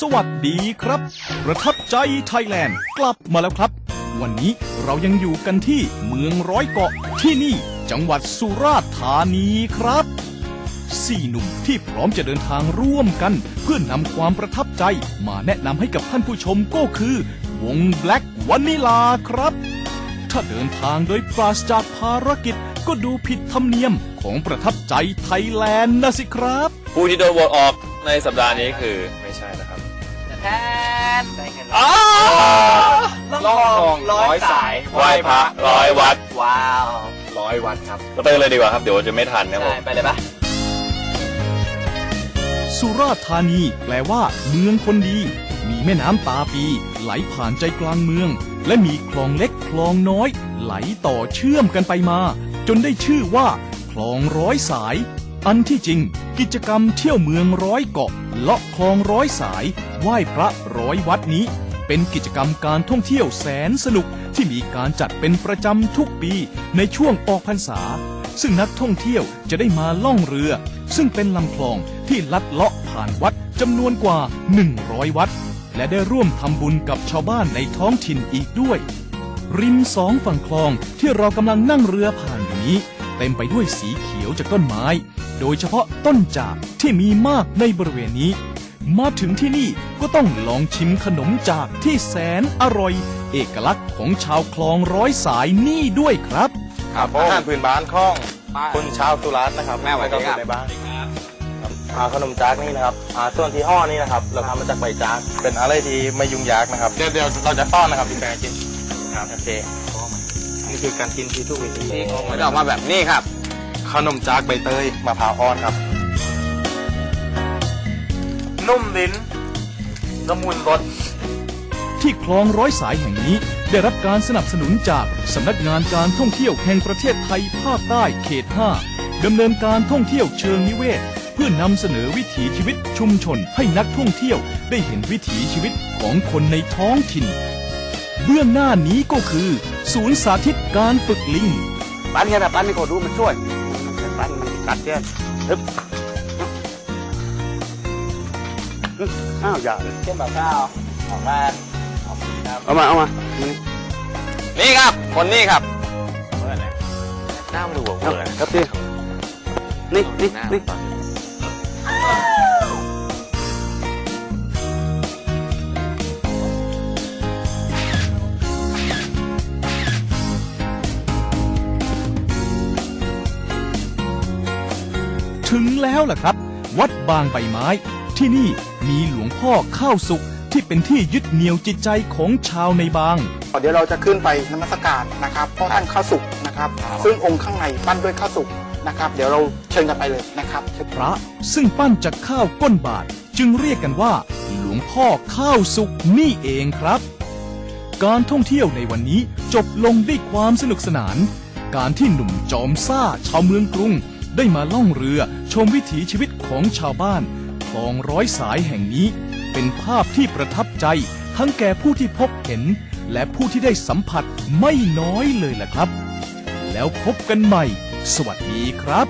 สวัสดีครับ ประทับใจไทยแลนด์กลับมาแล้วครับ วันนี้เรายังอยู่กันที่เมืองร้อยเกาะที่นี่จังหวัดสุราษฎร์ธานีครับสี่หนุ่มที่พร้อมจะเดินทางร่วมกัน เพื่อนนำความประทับใจมาแนะนำให้กับท่านผู้ชมก็คือ วง Black Vanilla ครับ ถ้าเดินทางโดยปราศจากภารกิจก็ดูผิดธรรมเนียมของประทับใจไทยแลนด์นะสิครับ ผู้ที่โดนโหวตออกในสัปดาห์นี้คือไม่ใช่ แทนได้เงินอ้าล่องทองร้อยสายไหว้พระร้อยวัด ว้าวร้อยวัดครับเราไปกันเลยดีกว่าครับ เดี๋ยวจะไม่ทันครับผใช่มไปเลยปะสุราษฎร์ธานีแปลว่า เมืองคนดี มีแม่น้ำตาปี ไหลผ่านใจกลางเมือง และมีคลองเล็กคลองน้อย ไหลต่อเชื่อมกันไปมา จนได้ชื่อว่า คลองร้อยสาย อันที่จริง กิจกรรมเที่ยวเมืองร้อยเกาะ เลาะคลองร้อยสาย ไหว้พระร้อยวัดนี้ เป็นกิจกรรมการท่องเที่ยวแสนสนุกที่มีการจัดเป็นประจำทุกปีในช่วงออกพรรษา ซึ่งนักท่องเที่ยวจะได้มาล่องเรือ ซึ่งเป็นลำคลองที่ลัดเลาะผ่านวัดจำนวนกว่า 100 วัด และได้ร่วมทำบุญกับชาวบ้านในท้องถิ่นอีกด้วย ริมสองฝั่งคลองที่เรากำลังนั่งเรือผ่านอยู่นี้ เต็มไปด้วยสีเขียวจากต้นไม้ โดยเฉพาะต้นจากที่มีมากในบริเวณนี้ มาถึงที่นี่ก็ต้องลองชิมขนมจากที่แสนอร่อย เอกลักษณ์ของชาวคลองร้อยสายนี่ด้วยครับ ครับอาหารพื้นบ้านของคนชาวสุราษฎร์นะครับแม่สวัสดีครับแล้วก็นในบ้านครับอ่าขนมจากนี่นะครับอ่าส่วนที่ห่อนี่นะครับ เราทำมาจากใบจากเป็นอะไรที่ไม่ยุ่งยากนะครับเดี๋ยวเดี๋ยวเราจะซ่อนนะครับพี่แปงกินครับโอเคนี่คือการกินที่ถูกวิธีมันจะออกมาแบบนี้ครับ ขนมจากใบเตยมะพร้าวอ่อนครับ นุ่มลิ้นละมุนรสที่คลองร้อยสายแห่งนี้ได้รับการสนับสนุนจากสำนักงานการท่องเที่ยวแห่งประเทศไทยภาคใต้เขต 5 ดำเนินการท่องเที่ยวเชิงนิเวศ เพื่อนำเสนอวิถีชีวิตชุมชนให้นักท่องเที่ยวได้เห็นวิถีชีวิตของคนในท้องถิ่น เบื้องหน้านี้ก็คือ ศูนย์สาธิตการฝึกลิง ปั้นแค่แบบปั้นนี่เขาดูมันช่วย ปั้นมันกัดเจ้ฮึบฮึบอ้าวอย่าเลยเช่นแบบข้าวออกมาออกมาครับเอามาเอามานี่นี่ครับ คนนี้ครับหน้ามันดูหัวเอาเวอร์ครับพี่นี่นี่นี่ ถึงแล้วล่ะครับ วัดบางใบไม้ ที่นี่มีหลวงพ่อข้าวสุขที่เป็นที่ยึดเหนี่ยวจิตใจของชาวในบาง เดี๋ยวเราจะขึ้นไปนมัสการนะครับพ่อท่านข้าวสุกนะครับ ซึ่งองค์ข้างในปั้นด้วยข้าวสุกนะครับ เดี๋ยวเราเชิญกันไปเลยนะครับพระซึ่งปั้นจากข้าวก้นบาท จึงเรียกกันว่า หลวงพ่อข้าวสุกนี่เองครับ การท่องเที่ยวในวันนี้จบลงด้วยความสนุกสนาน การที่หนุ่มจอมซ่าชาวเมืองกรุง ได้มาล่องเรือชมวิถีชีวิตของชาวบ้านคลองร้อยสายแห่งนี้ เป็นภาพที่ประทับใจ ทั้งแก่ผู้ที่พบเห็น และผู้ที่ได้สัมผัสไม่น้อยเลยล่ะครับ แล้วพบกันใหม่ สวัสดีครับ